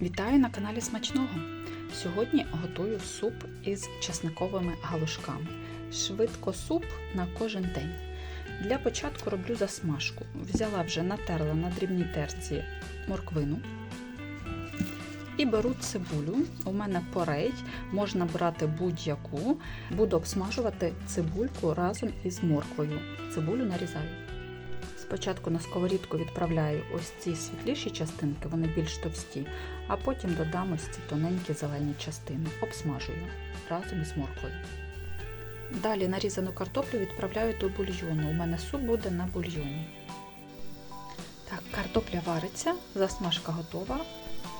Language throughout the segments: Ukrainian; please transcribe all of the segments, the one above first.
Вітаю на каналі Смачного. Сьогодні готую суп із часниковими галушками. Швидко суп на кожен день. Для початку роблю засмажку. Взяла вже натерла на дрібній терці морквину. І беру цибулю. У мене порей, можна брати будь-яку. Буду обсмажувати цибульку разом із морквою. Цибулю нарізаю. Спочатку на сковорідку відправляю ось ці світліші частинки, вони більш товсті, а потім додам ось ці тоненькі зелені частини. Обсмажую разом із морквою. Далі нарізану картоплю відправляю до бульйону. У мене суп буде на бульйоні. Так, картопля вариться, засмажка готова.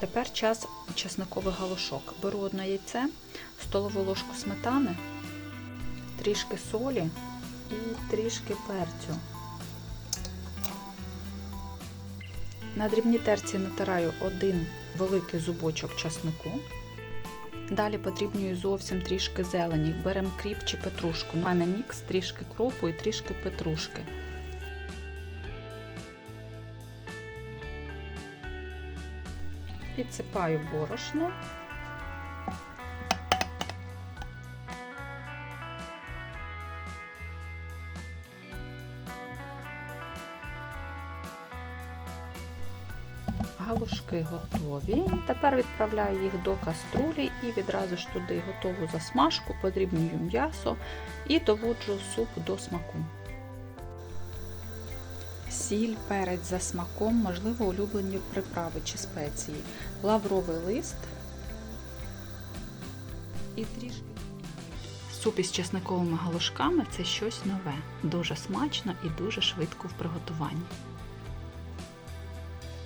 Тепер час чесникових галушок. Беру одне яйце, столову ложку сметани, трішки солі і трішки перцю. На дрібній терці натираю один великий зубочок часнику. Далі потрібнюю зовсім трішки зелені. Беремо кріп чи петрушку. У мене мікс трішки кропу і трішки петрушки. Підсипаю борошно. Галушки готові. Тепер відправляю їх до каструлі і відразу ж туди готову засмажку, подрібнюю м'ясо і доводжу суп до смаку. Сіль, перець за смаком, можливо, улюблені приправи чи спеції, лавровий лист і трішки. Суп із чесниковими галушками це щось нове, дуже смачно і дуже швидко в приготуванні.